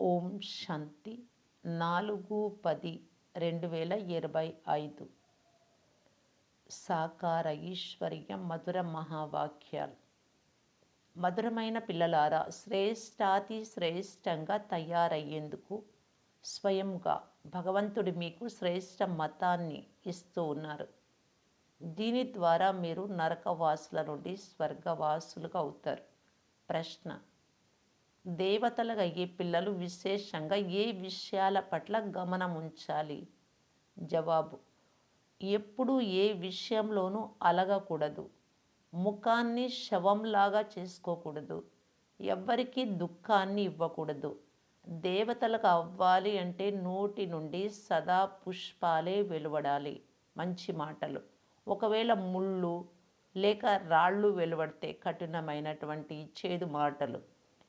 ఓం శాంతి. నాలుగు పది రెండు వేల ఇరవై ఐదు. సాకార ఈశ్వర్య మధుర మహావాక్యాలు. మధురమైన పిల్లలారా శ్రేష్టాతి శ్రేష్టంగా తయారయ్యేందుకు స్వయంగా భగవంతుడు మీకు శ్రేష్ట మతాన్ని ఇస్తూ ఉన్నారు. దీని ద్వారా మీరు నరకవాసుల నుండి స్వర్గవాసులుగా అవుతారు. ప్రశ్న దేవతలుగా అయ్యే పిల్లలు విశేషంగా ఏ విషయాల పట్ల గమనం ఉంచాలి జవాబు. ఎప్పుడు ఏ విషయంలోనూ అలగకూడదు. ముఖాన్ని శవంలాగా చేసుకోకూడదు. ఎవ్వరికీ దుఃఖాన్ని ఇవ్వకూడదు. దేవతలకు అవ్వాలి అంటే నోటి నుండి సదా పుష్పాలే వెలువడాలి. మంచి మాటలు. ఒకవేళ ముళ్ళు లేక రాళ్ళు వెలువడితే కఠినమైనటువంటి చేదు మాటలు.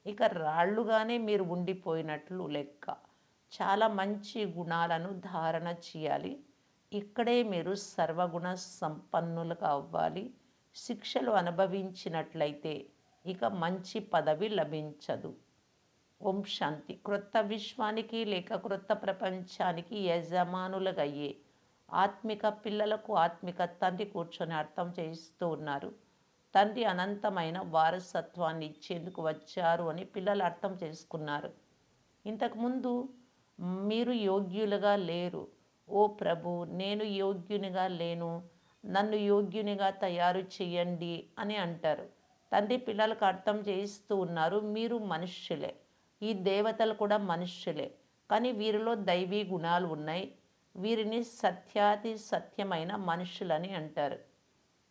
ఇక రాళ్ళుగానే మీరు ఉండిపోయినట్లు లెక్క. చాలా మంచి గుణాలను ధారణ చేయాలి. ఇక్కడే మీరు సర్వగుణ సంపన్నులుగా అవ్వాలి. శిక్షలు అనుభవించినట్లయితే ఇక మంచి పదవి లభించదు. ఓం శాంతి. క్రొత్త విశ్వానికి లేక క్రొత్త ప్రపంచానికి యజమానులుగా అయ్యే ఆత్మిక పిల్లలకు ఆత్మిక తండ్రి కూర్చొని అర్థం చేస్తూ ఉన్నారు. తండ్రి అనంతమైన వారసత్వాన్ని ఇచ్చేందుకు వచ్చారు అని పిల్లలు అర్థం చేసుకున్నారు. ఇంతకుముందు మీరు యోగ్యులుగా లేరు. ఓ ప్రభు నేను యోగ్యునిగా లేను. నన్ను యోగ్యునిగా తయారు చేయండి అని అంటారు. తండ్రి పిల్లలకు అర్థం చేయిస్తూ ఉన్నారు మీరు మనుష్యులే. ఈ దేవతలు కూడా మనుష్యులే. కానీ వీరిలో దైవీ గుణాలు ఉన్నాయి. వీరిని సత్యాతి సత్యమైన మనుషులని అంటారు.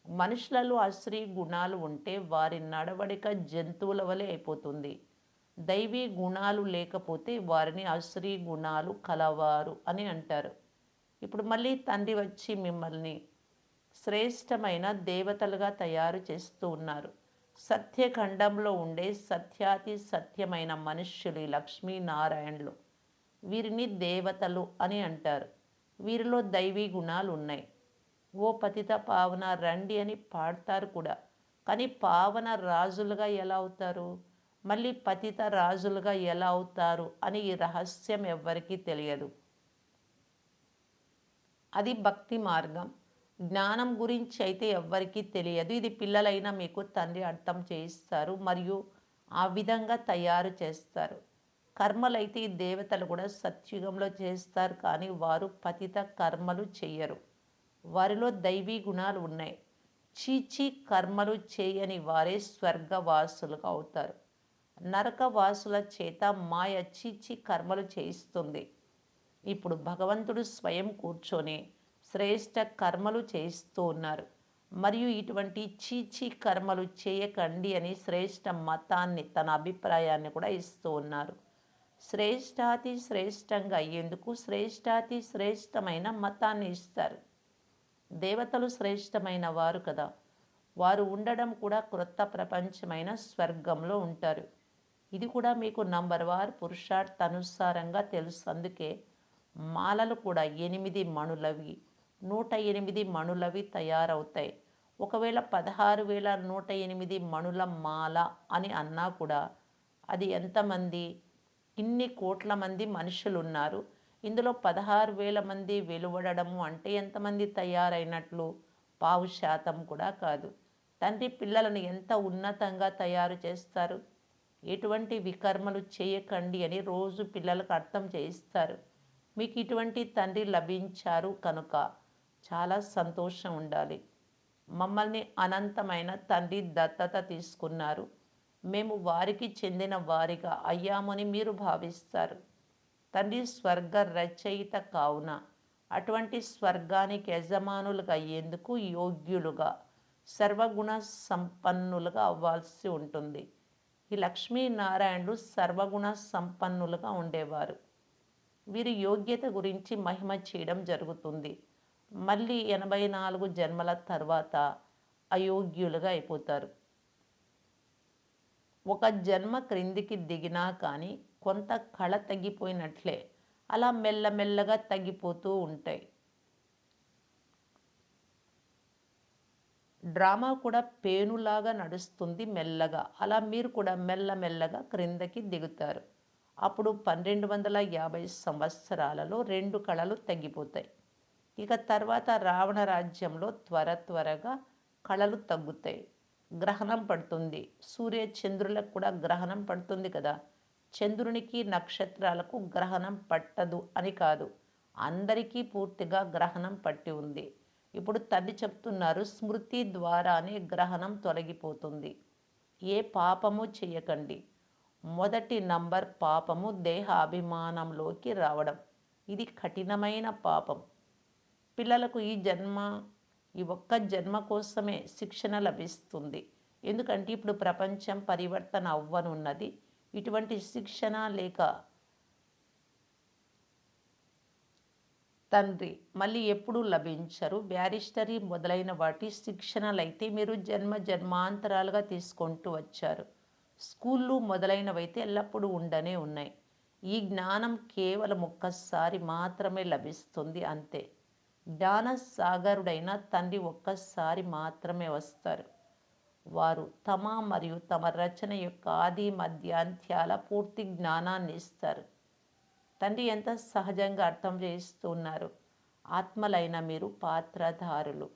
మనుషులలో అశ్రీ గుణాలు ఉంటే వారి నడవడిక జంతువుల వలె అయిపోతుంది. దైవీ గుణాలు లేకపోతే వారిని అశ్రీ గుణాలు కలవారు అని అంటారు. ఇప్పుడు మళ్ళీ తండ్రి వచ్చి మిమ్మల్ని శ్రేష్టమైన దేవతలుగా తయారు చేస్తూ ఉన్నారు. సత్యఖండంలో ఉండే సత్యాతి సత్యమైన మనుష్యులు లక్ష్మీనారాయణులు. వీరిని దేవతలు అని అంటారు. వీరిలో దైవీ గుణాలు ఉన్నాయి. ఓ పతిత పావన రండి అని పాడతారు కూడా. కానీ పావన రాజులుగా ఎలా అవుతారు? మళ్ళీ పతిత రాజులుగా ఎలా అవుతారు అని ఈ రహస్యం ఎవ్వరికీ తెలియదు. అది భక్తి మార్గం. జ్ఞానం గురించి అయితే ఎవ్వరికీ తెలియదు. ఇది పిల్లలైనా మీకు తండ్రి అర్థం చేయిస్తారు మరియు ఆ విధంగా తయారు చేస్తారు. కర్మలైతే ఈ దేవతలు కూడా సత్యుగంలో చేస్తారు కానీ వారు పతిత కర్మలు చెయ్యరు. వారిలో దైవీ గుణాలు ఉన్నాయి. చీచి కర్మలు చేయని వారే స్వర్గవాసులుగా అవుతారు. నరకవాసుల చేత మాయ చీచి కర్మలు చేయిస్తుంది. ఇప్పుడు భగవంతుడు స్వయం కూర్చొని శ్రేష్ట కర్మలు చేయిస్తూ ఉన్నారు. మరియు ఇటువంటి చీచి కర్మలు చేయకండి అని శ్రేష్ట మతాన్ని తన అభిప్రాయాన్ని కూడా ఇస్తూ ఉన్నారు. శ్రేష్టాతి శ్రేష్టంగా అయ్యేందుకు శ్రేష్టాతి శ్రేష్టమైన మతాన్ని ఇస్తారు. దేవతలు శ్రేష్టమైన వారు కదా. వారు ఉండడం కూడా క్రొత్త ప్రపంచమైన స్వర్గంలో ఉంటారు. ఇది కూడా మీకు నంబర్ వార్ పురుషార్థ అనుసారంగా తెలుసు. అందుకే మాలలు కూడా ఎనిమిది మణులవి నూట ఎనిమిది మణులవి తయారవుతాయి. ఒకవేళ పదహారు వేల నూట ఎనిమిది మణుల మాల అని అన్నా కూడా అది ఎంతమంది? ఇన్ని కోట్ల మంది మనుషులు ఉన్నారు ఇందులో పదహారు వేల మంది వెలువడము అంటే ఎంతమంది తయారైనట్లు? పావు శాతం కూడా కాదు. తండ్రి పిల్లలను ఎంత ఉన్నతంగా తయారు చేస్తారు? ఎటువంటి వికర్మలు చేయకండి అని రోజు పిల్లలకు అర్థం చేయిస్తారు. మీకు ఇటువంటి తండ్రి లభించారు కనుక చాలా సంతోషం ఉండాలి. మమ్మల్ని అనంతమైన తండ్రి దత్తత తీసుకున్నారు. మేము వారికి చెందిన వారిగా అయ్యామని మీరు భావిస్తారు. తండ్రి స్వర్గ రచయిత కావున. అటువంటి స్వర్గానికి యజమానులుగా అయ్యేందుకు యోగ్యులుగా సర్వగుణ సంపన్నులుగా అవ్వాల్సి ఉంటుంది. ఈ లక్ష్మీనారాయణులు సర్వగుణ సంపన్నులుగా ఉండేవారు. వీరి యోగ్యత గురించి మహిమ చేయడం జరుగుతుంది. మళ్ళీ ఎనభై నాలుగు జన్మల తర్వాత అయోగ్యులుగా అయిపోతారు. ఒక జన్మ క్రిందికి దిగినా కానీ కొంత కళ తగ్గిపోయినట్లే. అలా మెల్లమెల్లగా తగ్గిపోతూ ఉంటాయి. డ్రామా కూడా పేనులాగా నడుస్తుంది మెల్లగా. అలా మీరు కూడా మెల్లమెల్లగా క్రిందకి దిగుతారు. అప్పుడు పన్నెండు వందల యాభై సంవత్సరాలలో రెండు కళలు తగ్గిపోతాయి. ఇక తర్వాత రావణ రాజ్యంలో త్వర త్వరగా కళలు తగ్గుతాయి. గ్రహణం పడుతుంది. సూర్య చంద్రులకు కూడా గ్రహణం పడుతుంది కదా. చంద్రునికి నక్షత్రాలకు గ్రహణం పట్టదు అని కాదు. అందరికీ పూర్తిగా గ్రహణం పట్టి ఉంది. ఇప్పుడు తల్లి చెప్తున్నారు స్మృతి ద్వారానే గ్రహణం తొలగిపోతుంది. ఏ పాపము చేయకండి. మొదటి నంబర్ పాపము దేహాభిమానంలోకి రావడం. ఇది కఠినమైన పాపం. పిల్లలకు ఈ జన్మ ఈ ఒక్క జన్మ కోసమే శిక్షణ లభిస్తుంది. ఎందుకంటే ఇప్పుడు ప్రపంచం పరివర్తన అవ్వనున్నది. ఇటువంటి శిక్షణ లేక తండ్రి మళ్ళీ ఎప్పుడు లభించరు. బ్యారిస్టరీ మొదలైన వాటి శిక్షణలైతే మీరు జన్మ జన్మాంతరాలుగా తీసుకుంటూ వచ్చారు. స్కూళ్ళు మొదలైనవైతే ఎల్లప్పుడూ ఉండనే ఉన్నాయి. ఈ జ్ఞానం కేవలం ఒక్కసారి మాత్రమే లభిస్తుంది అంతే. జ్ఞాన సాగరుడైన తండ్రి ఒక్కసారి మాత్రమే వస్తారు. వారు తమ మరియు తమ రచన యొక్క ఆది మధ్యాంత్యాల పూర్తి జ్ఞానాన్ని ఇస్తారు. తండ్రి ఎంత సహజంగా అర్థం చేస్తున్నారు ఆత్మలైన మీరు పాత్రధారులు.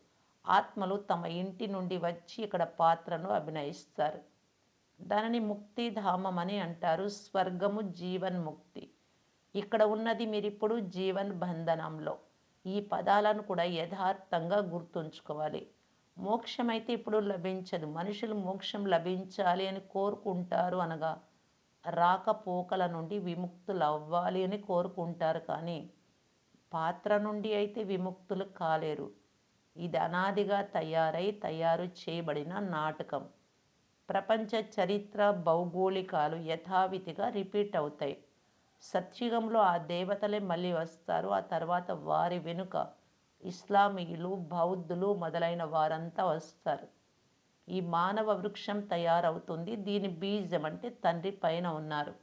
ఆత్మలు తమ ఇంటి నుండి వచ్చి ఇక్కడ పాత్రను అభినయిస్తారు. దానిని ముక్తిధామం అని అంటారు. స్వర్గము జీవన్ ముక్తి. ఇక్కడ ఉన్నది మీరిప్పుడు జీవన్ బంధనంలో. ఈ పదాలను కూడా యథార్థంగా గుర్తుంచుకోవాలి. మోక్షం అయితే ఇప్పుడు లభించదు. మనుషులు మోక్షం లభించాలి అని కోరుకుంటారు అనగా రాకపోకల నుండి విముక్తులు అవ్వాలి అని కోరుకుంటారు కానీ పాత్ర నుండి అయితే విముక్తులు కాలేరు. ఇది అనాదిగా తయారై తయారు చేయబడిన నాటకం. ప్రపంచ చరిత్ర భౌగోళికాలు యథావిధిగా రిపీట్ అవుతాయి. సత్యుగంలో ఆ దేవతలే మళ్ళీ వస్తారు. ఆ తర్వాత వారి వెనుక ఇస్లామీయులు బౌద్ధులు మొదలైన వారంతా వస్తారు. ఈ మానవ వృక్షం తయారవుతుంది. దీని బీజం అంటే తండ్రి పైన ఉన్నారు.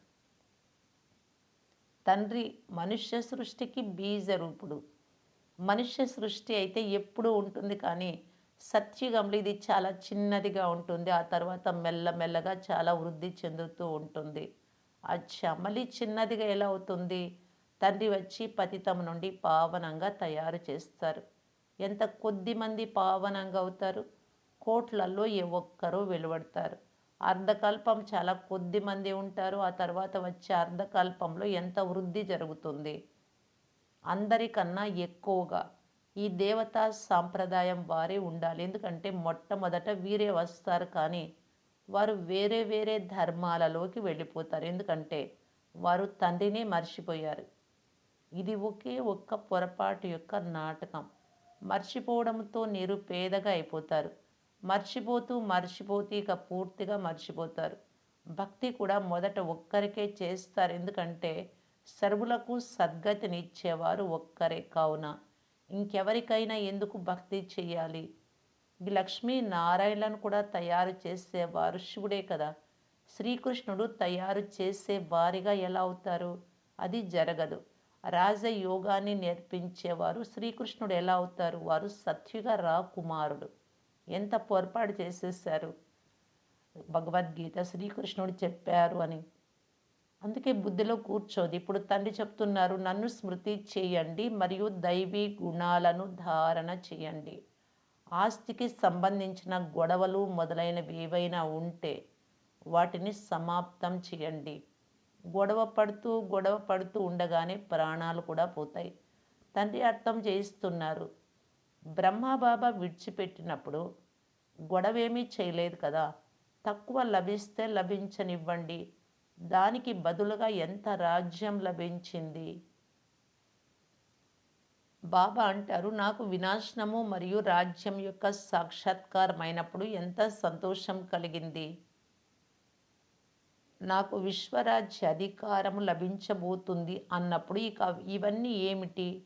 తండ్రి మనుష్య సృష్టికి బీజ రూపుడు. మనుష్య సృష్టి అయితే ఎప్పుడూ ఉంటుంది కానీ సత్యుగంలో ఇది చాలా చిన్నదిగా ఉంటుంది. ఆ తర్వాత మెల్లమెల్లగా చాలా వృద్ధి చెందుతూ ఉంటుంది. ఆ చమలి చిన్నదిగా ఎలా అవుతుంది? తండ్రి వచ్చి పతితం నుండి పావనంగా తయారు చేస్తారు. ఎంత కొద్ది మంది పావనంగా అవుతారు? కోట్లలో ఏ ఒక్కరూ వెలువడతారు. అర్ధకల్పం చాలా కొద్ది మంది ఉంటారు. ఆ తర్వాత వచ్చే అర్ధకల్పంలో ఎంత వృద్ధి జరుగుతుంది? అందరికన్నా ఎక్కువగా ఈ దేవతా సాంప్రదాయం వారే ఉండాలి. ఎందుకంటే మొట్టమొదట వీరే వస్తారు కానీ వారు వేరే వేరే ధర్మాలలోకి వెళ్ళిపోతారు. ఎందుకంటే వారు తండ్రిని మర్చిపోయారు. ఇది ఒకే ఒక్క పొరపాటు యొక్క నాటకం. మర్చిపోవడంతో నిరుపేదగా అయిపోతారు. మర్చిపోతూ మర్చిపోతూ ఇక పూర్తిగా మర్చిపోతారు. భక్తి కూడా మొదట ఒక్కరికే చేస్తారు. ఎందుకంటే సర్వులకు సద్గతినిచ్చేవారు ఒక్కరే కావున. ఇంకెవరికైనా ఎందుకు భక్తి చేయాలి? ఈ లక్ష్మీ నారాయణలను కూడా తయారు చేసేవారు శివుడే కదా. శ్రీకృష్ణుడు తయారు చేసే వారిగా ఎలా అవుతారు? అది జరగదు. రాజయోగాన్ని నేర్పించేవారు. శ్రీకృష్ణుడు ఎలా అవుతారు? వారు సత్యుగా రా కుమారుడు. ఎంత పొరపాటు చేసేసారు భగవద్గీత శ్రీకృష్ణుడు చెప్పారు అని. అందుకే బుద్ధిలో కూర్చోది. ఇప్పుడు తండ్రి చెప్తున్నారు నన్ను స్మృతి చేయండి మరియు దైవీ గుణాలను ధారణ చేయండి. ఆస్తికి సంబంధించిన గొడవలు మొదలైనవి ఏవైనా ఉంటే వాటిని సమాప్తం చేయండి. గొడవ పడుతూ గొడవ పడుతూ ఉండగానే ప్రాణాలు కూడా పోతాయి. తండ్రి అర్థం చేయిస్తున్నారు. బ్రహ్మబాబా విడిచిపెట్టినప్పుడు గొడవేమీ చేయలేదు కదా. తక్కువ లభిస్తే లభించనివ్వండి. దానికి బదులుగా ఎంత రాజ్యం లభించింది? బాబా అంటారు నాకు వినాశనము మరియు రాజ్యం యొక్క సాక్షాత్కారమైనప్పుడు ఎంత సంతోషం కలిగింది? నాకు విశ్వరాజ్య అధికారము లభించబోతుంది అన్నప్పుడు ఇక ఇవన్నీ ఏమిటి?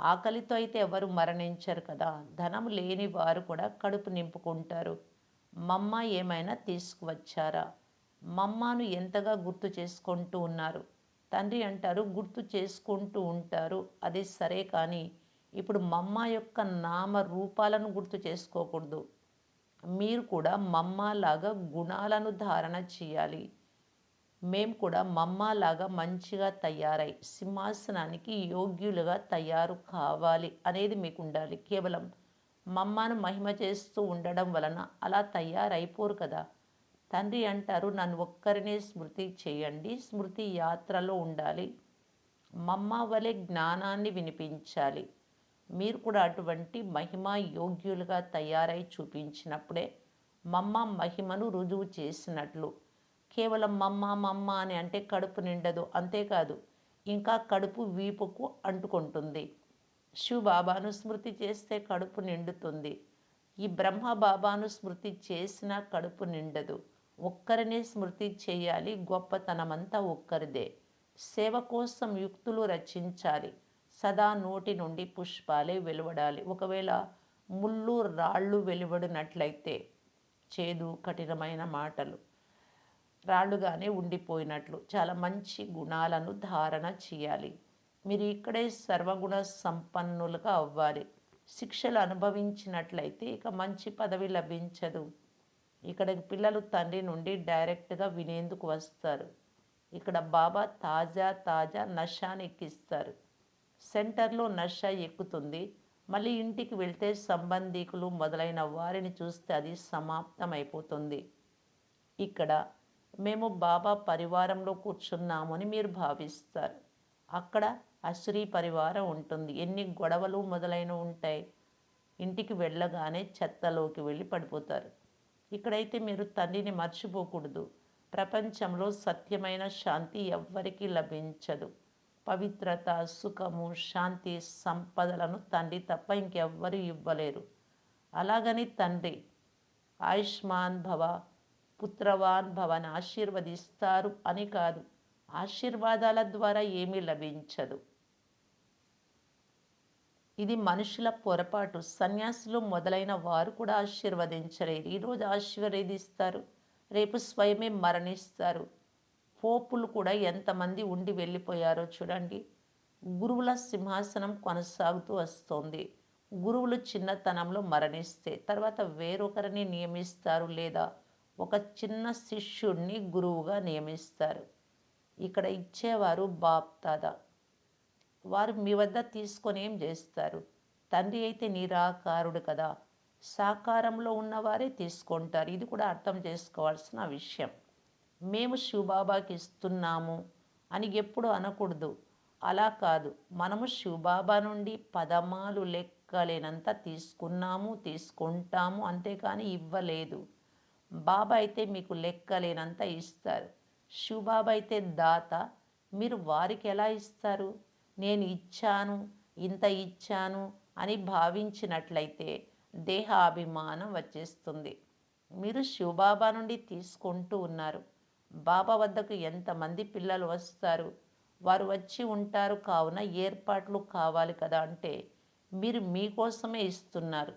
ఆకలితో అయితే ఎవరు మరణించరు కదా. ధనం లేని వారు కూడా కడుపు నింపుకుంటారు. మమ్మ ఏమైనా తీసుకువచ్చారా? మమ్మను ఎంతగా గుర్తు చేసుకుంటూ ఉన్నారు? తండ్రి అంటారు గుర్తు చేసుకుంటూ ఉంటారు. అది సరే కానీ ఇప్పుడు మమ్మ యొక్క నామ రూపాలను గుర్తు చేసుకోకూడదు. మీరు కూడా మమ్మలాగా గుణాలను ధారణ చేయాలి. మేము కూడా మమ్మాలాగా మంచిగా తయారై సింహాసనానికి యోగ్యులుగా తయారు కావాలి అనేది మీకు ఉండాలి కేవలం మమ్మను మహిమ చేస్తూ ఉండడం వలన అలా తయారైపోరు కదా. తండ్రి అంటారు నన్ను ఒక్కరినే స్మృతి చేయండి స్మృతి యాత్రలో ఉండాలి. మమ్మ వలె జ్ఞానాన్ని వినిపించాలి. మీరు కూడా అటువంటి మహిమ యోగ్యులుగా తయారై చూపించినప్పుడే మమ్మ మహిమను రుజువు చేసినట్లు కేవలం మమ్మ మమ్మ అని అంటే కడుపు నిండదు. అంతేకాదు ఇంకా కడుపు వీపుకు అంటుకుంటుంది. శివబాబాను స్మృతి చేస్తే కడుపు నిండుతుంది. ఈ బ్రహ్మ బాబాను స్మృతి చేసినా కడుపు నిండదు. ఒక్కరినే స్మృతి చేయాలి. గొప్పతనమంతా ఒక్కరిదే. సేవ కోసం యుక్తులు రచించాలి. సదా నోటి నుండి పుష్పాలే వెలువడాలి. ఒకవేళ ముళ్ళు రాళ్ళు వెలువడినట్లయితే చేదు కఠినమైన మాటలు. రాళ్ళుగానే ఉండిపోయినట్లు. చాలా మంచి గుణాలను ధారణ చేయాలి. మీరు ఇక్కడే సర్వగుణ సంపన్నులుగా అవ్వాలి. శిక్షలు అనుభవించినట్లయితే ఇక మంచి పదవి లభించదు. ఇక్కడ పిల్లలు తండ్రి నుండి డైరెక్ట్గా వినేందుకు వస్తారు. ఇక్కడ బాబా తాజా తాజా నషాని ఎక్కిస్తారు. సెంటర్లో నష ఎక్కుతుంది. మళ్ళీ ఇంటికి వెళ్తే సంబంధికులు మొదలైన వారిని చూస్తే అది సమాప్తమైపోతుంది. ఇక్కడ మేము బాబా పరివారంలో కూర్చున్నామని మీరు భావిస్తారు. అక్కడ అశ్రీ పరివారం ఉంటుంది. ఎన్ని గొడవలు మొదలైన ఉంటాయి. ఇంటికి వెళ్ళగానే చెత్తలోకి వెళ్ళి పడిపోతారు. ఇక్కడైతే మీరు తండ్రిని మర్చిపోకూడదు. ప్రపంచంలో సత్యమైన శాంతి ఎవ్వరికీ లభించదు. పవిత్రత సుఖము శాంతి సంపదలను తండ్రి తప్ప ఇంకెవ్వరూ ఇవ్వలేరు. అలాగని తండ్రి ఆయుష్మాన్ భవ పుత్రవాన్ భవన్ ఆశీర్వదిస్తారు అని కాదు. ఆశీర్వాదాల ద్వారా ఏమీ లభించదు. ఇది మనుషుల పొరపాటు. సన్యాసులు మొదలైన వారు కూడా ఆశీర్వదించలేరు. ఈరోజు ఆశీర్వదిస్తారు. రేపు స్వయమే మరణిస్తారు. పోపులు కూడా ఎంతమంది ఉండి వెళ్ళిపోయారో చూడండి. గురువుల సింహాసనం కొనసాగుతూ వస్తోంది. గురువులు చిన్నతనంలో మరణిస్తే తర్వాత వేరొకరిని నియమిస్తారు లేదా ఒక చిన్న శిష్యుడిని గురువుగా నియమిస్తారు. ఇక్కడ ఇచ్చేవారు బాప్తాద. వారు మీ వద్ద తీసుకొని ఏం చేస్తారు? తండ్రి అయితే నిరాకారుడు కదా. సాకారంలో ఉన్నవారే తీసుకుంటారు. ఇది కూడా అర్థం చేసుకోవాల్సిన విషయం. మేము శివబాబాకి ఇస్తున్నాము అని ఎప్పుడు అనకూడదు. అలా కాదు. మనము శివబాబా నుండి పదమాలు లెక్కలేనంత తీసుకున్నాము తీసుకుంటాము అంతేకాని ఇవ్వలేదు. బాబా అయితే మీకు లెక్కలేనంత ఇస్తారు. శివబాబా అయితే దాత మీరు వారికి ఎలా ఇస్తారు? నేను ఇచ్చాను ఇంత ఇచ్చాను అని భావించినట్లయితే దేహాభిమానం వచ్చేస్తుంది. మీరు శివబాబా నుండి తీసుకుంటూ ఉన్నారు. బాబా వద్దకు ఎంతమంది పిల్లలు వస్తారు? వారు వచ్చి ఉంటారు కావున ఏర్పాట్లు కావాలి కదా అంటే మీరు మీకోసమే ఇస్తున్నారు.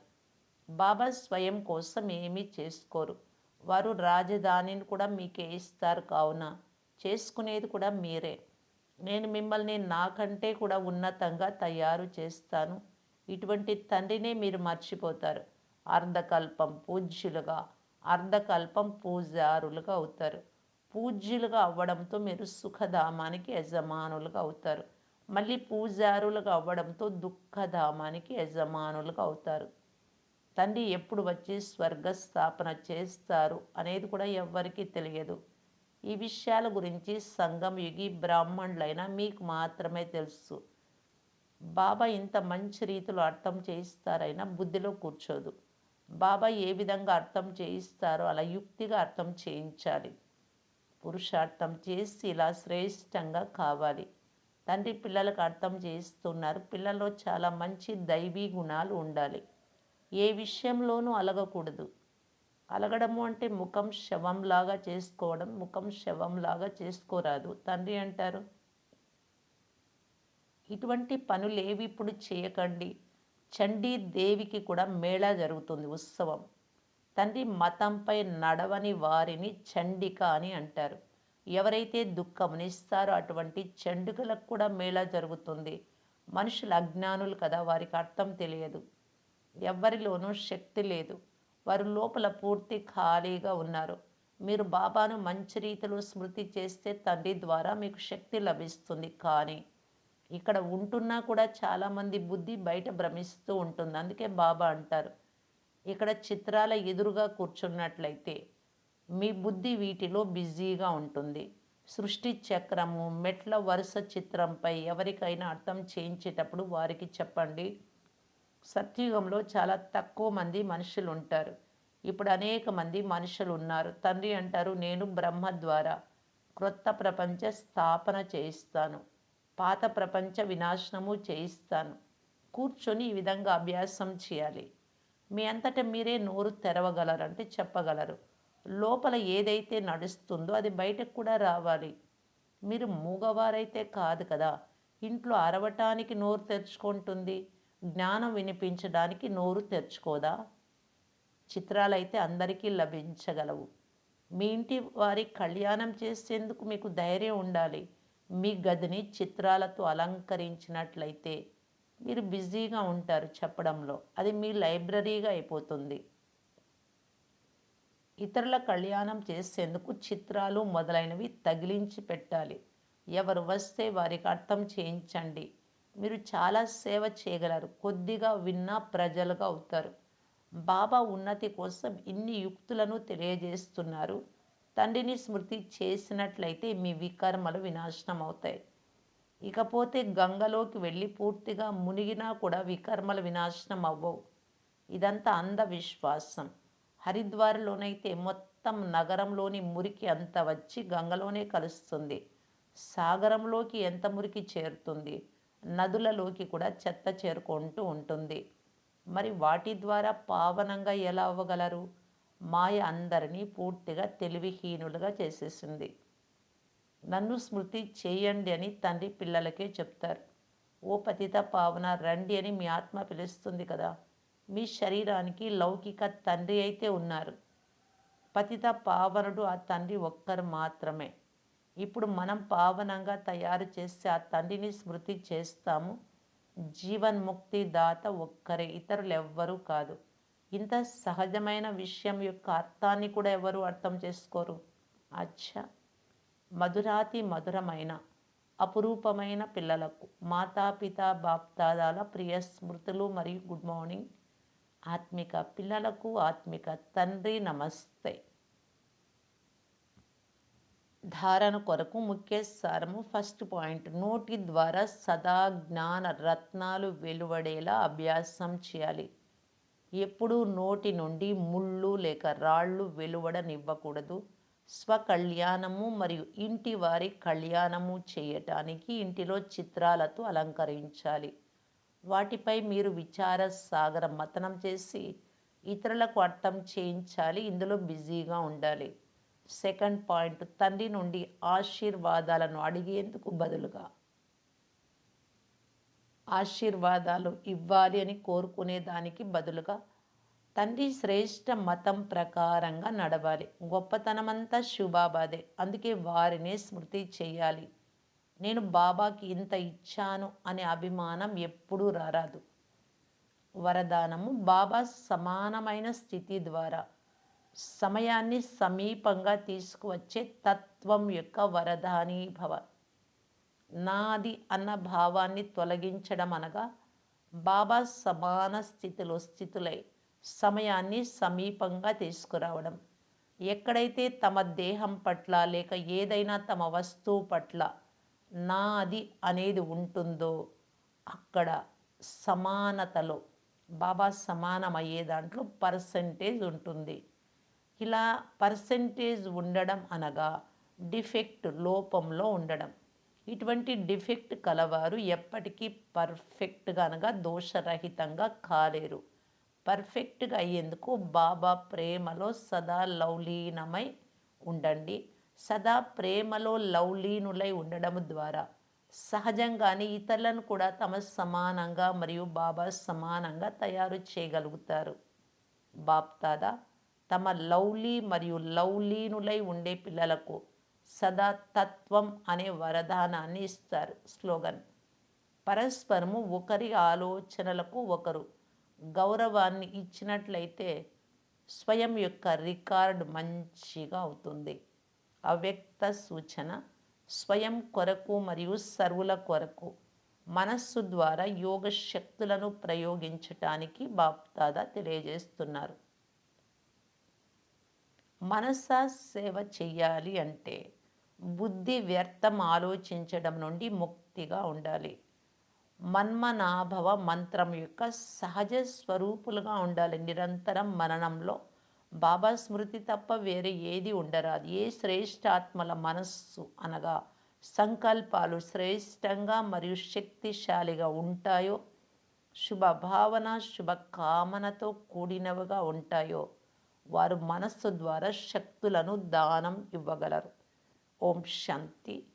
బాబా స్వయం కోసం ఏమీ చేసుకోరు. వారు రాజధానిని కూడా మీకే ఇస్తారు కావున. చేసుకునేది కూడా మీరే. నేను మిమ్మల్ని నాకంటే కూడా ఉన్నతంగా తయారు చేస్తాను. ఇటువంటి తండ్రినే మీరు మర్చిపోతారు. అర్ధకల్పం పూజ్యులుగా అర్ధకల్పం పూజారులుగా అవుతారు. పూజ్యులుగా అవ్వడంతో మీరు సుఖధామానికి యజమానులుగా అవుతారు. మళ్ళీ పూజారులుగా అవ్వడంతో దుఃఖధామానికి యజమానులుగా అవుతారు. తండ్రి ఎప్పుడు వచ్చి స్వర్గ స్థాపన చేస్తారు అనేది కూడా ఎవ్వరికీ తెలియదు. ఈ విషయాల గురించి సంఘం యుగి బ్రాహ్మణులైనా మీకు మాత్రమే తెలుసు. బాబా ఇంత మంచి రీతిలో అర్థం చేయిస్తారైనా బుద్ధిలో కూర్చోదు. బాబా ఏ విధంగా అర్థం చేయిస్తారో అలా యుక్తిగా అర్థం చేయించాలి. పురుషార్థం చేసి ఇలా శ్రేష్టంగా కావాలి. తండ్రి పిల్లలకు అర్థం చేయిస్తున్నారు. పిల్లల్లో చాలా మంచి దైవీ గుణాలు ఉండాలి. ఏ విషయంలోనూ అలగకూడదు. అలగడము అంటే ముఖం శవంలాగా చేసుకోవడం ముఖం శవంలాగా చేసుకోరాదు. తండ్రి అంటారు ఇటువంటి పనులేవి ఇప్పుడు చేయకండి. చండీ దేవికి కూడా మేళా జరుగుతుంది ఉత్సవం. తండ్రి మతంపై నడవని వారిని చండిక అని అంటారు. ఎవరైతే దుఃఖమునిస్తారో అటువంటి చండుకలకు కూడా మేళా జరుగుతుంది. మనుషులు అజ్ఞానులు కదా వారికి అర్థం తెలియదు. ఎవ్వరిలోనూ శక్తి లేదు. వారు లోపల పూర్తి ఖాళీగా ఉన్నారు. మీరు బాబాను మంచి రీతిలో స్మృతి చేస్తే తండ్రి ద్వారా మీకు శక్తి లభిస్తుంది. కానీ ఇక్కడ ఉంటున్నా కూడా చాలామంది బుద్ధి బయట భ్రమిస్తూ ఉంటుంది. అందుకే బాబా అంటారు ఇక్కడ చిత్రాల ఎదురుగా కూర్చున్నట్లయితే మీ బుద్ధి వీటిలో బిజీగా ఉంటుంది. సృష్టి చక్రము మెట్ల వరుస చిత్రంపై ఎవరికైనా అర్థం చేయించేటప్పుడు వారికి చెప్పండి. సత్యుగంలో చాలా తక్కువ మంది మనుషులు ఉంటారు ఇప్పుడు అనేక మంది మనుషులు ఉన్నారు తండ్రి అంటారు నేను బ్రహ్మ ద్వారా క్రొత్త ప్రపంచ స్థాపన చేయిస్తాను. పాత ప్రపంచ వినాశనము చేయిస్తాను. కూర్చొని ఈ విధంగా అభ్యాసం చేయాలి. మీ అంతటా మీరే నోరు తెరవగలరు అంటే చెప్పగలరు. లోపల ఏదైతే నడుస్తుందో అది బయటకు కూడా రావాలి. మీరు మూగవారైతే కాదు కదా. ఇంట్లో అరవటానికి నోరు తెరుచుకుంటుంది. జ్ఞానం వినిపించడానికి నోరు తెరుచుకోదా? చిత్రాలైతే అందరికీ లభించగలవు. మీ ఇంటి వారి కళ్యాణం చేసేందుకు మీకు ధైర్యం ఉండాలి. మీ గదిని చిత్రాలతో అలంకరించినట్లయితే మీరు బిజీగా ఉంటారు చెప్పడంలో. అది మీ లైబ్రరీగా అయిపోతుంది. ఇతరుల కళ్యాణం చేసేందుకు చిత్రాలు మొదలైనవి తగిలించి పెట్టాలి. ఎవరు వస్తే వారికి అర్థం చేయించండి. మీరు చాలా సేవ చేయగలరు. కొద్దిగా విన్నా ప్రజలుగా అవుతారు. బాబా ఉన్నతి కోసం ఇన్ని యుక్తులను తెలియజేస్తున్నారు. తండ్రిని స్మృతి చేసినట్లయితే మీ వికర్మలు వినాశనం అవుతాయి ఇకపోతే గంగలోకి వెళ్ళి పూర్తిగా మునిగినా కూడా వికర్మలు వినాశనం అవ్వవు ఇదంతా అంధవిశ్వాసం. హరిద్వార్లోనైతే మొత్తం నగరంలోని మురికి అంత వచ్చి గంగలోనే కలుస్తుంది. సాగరంలోకి ఎంత మురికి చేరుతుంది? నదులలోకి కూడా చెత్త చేరుకుంటూ ఉంటుంది. మరి వాటి ద్వారా పావనంగా ఎలా అవ్వగలరు? మాయ అందరినీ పూర్తిగా తెలివిహీనులుగా చేసేసింది. నన్ను స్మృతి చేయండి అని తండ్రి పిల్లలకే చెప్తారు. ఓ పతిత పావన రండి అని మీ ఆత్మ పిలుస్తుంది కదా. మీ శరీరానికి లౌకిక తండ్రి అయితే ఉన్నారు. పతిత పావనుడు ఆ తండ్రి ఒక్కరు మాత్రమే. ఇప్పుడు మనం పావనంగా తయారు చేస్తే ఆ తండ్రిని స్మృతి చేస్తాము. జీవన్ముక్తి దాత ఒక్కరే ఇతరులు ఎవ్వరూ కాదు. ఇంత సహజమైన విషయం యొక్క అర్థాన్ని కూడా ఎవరు అర్థం చేసుకోరు? అచ్చా! మధురాతి మధురమైన అపురూపమైన పిల్లలకు మాతాపిత బాప్దాదాల ప్రియ స్మృతులు మరియు గుడ్ మార్నింగ్. ఆత్మిక పిల్లలకు ఆత్మిక తండ్రి నమస్తే. ధారణ కొరకు ముఖ్య సారము ఫస్ట్ పాయింట్. నోటి ద్వారా సదా జ్ఞాన రత్నాలు వెలువడేలా అభ్యాసం చేయాలి. ఎప్పుడూ నోటి నుండి ముళ్ళు లేక రాళ్ళు వెలువడనివ్వకూడదు. స్వకళ్యాణము మరియు ఇంటి వారి కళ్యాణము చేయటానికి ఇంటిలో చిత్రాలతో అలంకరించాలి. వాటిపై మీరు విచార సాగర మతనం చేసి ఇతరులకు అర్థం చేయించాలి. ఇందులో బిజీగా ఉండాలి. సెకండ్ పాయింట్ తండ్రి నుండి ఆశీర్వాదాలను అడిగేందుకు బదులుగా. ఆశీర్వాదాలు ఇవ్వాలి అని కోరుకునే దానికి బదులుగా తండ్రి శ్రేష్ఠ మతం ప్రకారంగా నడవాలి. గొప్పతనమంతా శుభాబాదే అందుకే వారినే స్మృతి చేయాలి. నేను బాబాకి ఇంత ఇచ్చాను అనే అభిమానం ఎప్పుడూ రారాదు. వరదానము బాబా సమానమైన స్థితి ద్వారా. సమయాన్ని సమీపంగా తీసుకువచ్చే తత్వం యొక్క వరదాని భవ నాది అన్న భావాన్ని తొలగించడం అనగా బాబా సమాన స్థితిలో స్థితులై సమయాన్ని సమీపంగా తీసుకురావడం. ఎక్కడైతే తమ దేహం పట్ల లేక ఏదైనా తమ వస్తువు పట్ల నాది అనేది ఉంటుందో అక్కడ సమానతలో బాబా సమానమయ్యే దాంట్లో పర్సంటేజ్ ఉంటుంది. ఇలా పర్సెంటేజ్ ఉండడం అనగా డిఫెక్ట్ లోపంలో ఉండడం. ఇటువంటి డిఫెక్ట్ కలవారు ఎప్పటికీ పర్ఫెక్ట్గా అనగా దోషరహితంగా కాలేరు. పర్ఫెక్ట్గా అయ్యేందుకు బాబా ప్రేమలో సదా లౌలీనమై ఉండండి. సదా ప్రేమలో లౌలీనులై ఉండడం ద్వారా సహజంగానే ఇతరులను కూడా తమ సమానంగా మరియు బాబా సమానంగా తయారు చేయగలుగుతారు. బాప్తాదా? తమ లౌలీ మరియు లౌలీనులై ఉండే పిల్లలకు సదా తత్వం అనే వరదానాన్ని ఇస్తారు. స్లోగన్. పరస్పరము ఒకరి ఆలోచనలకు ఒకరు గౌరవాన్ని ఇచ్చినట్లయితే స్వయం యొక్క రికార్డ్ మంచిగా అవుతుంది. అవ్యక్త సూచన. స్వయం కొరకు మరియు సర్వుల కొరకు మనస్సు ద్వారా యోగ శక్తులను ప్రయోగించటానికి బాప్దాదా తెలియజేస్తున్నారు. మనసా సేవ చెయ్యాలి అంటే బుద్ధి వ్యర్థం ఆలోచించడం నుండి ముక్తిగా ఉండాలి. మన్మనాభవ మంత్రం యొక్క సహజ స్వరూపులుగా ఉండాలి. నిరంతరం మననంలో బాబా స్మృతి తప్ప వేరే ఏది ఉండరాదు. ఏ శ్రేష్టాత్మల మనస్సు అనగా సంకల్పాలు శ్రేష్టంగా మరియు శక్తిశాలిగా ఉంటాయో శుభ భావన కూడినవిగా ఉంటాయో వారు మనస్సు ద్వారా శక్తులను దానం ఇవ్వగలరు. ఓం శాంతి.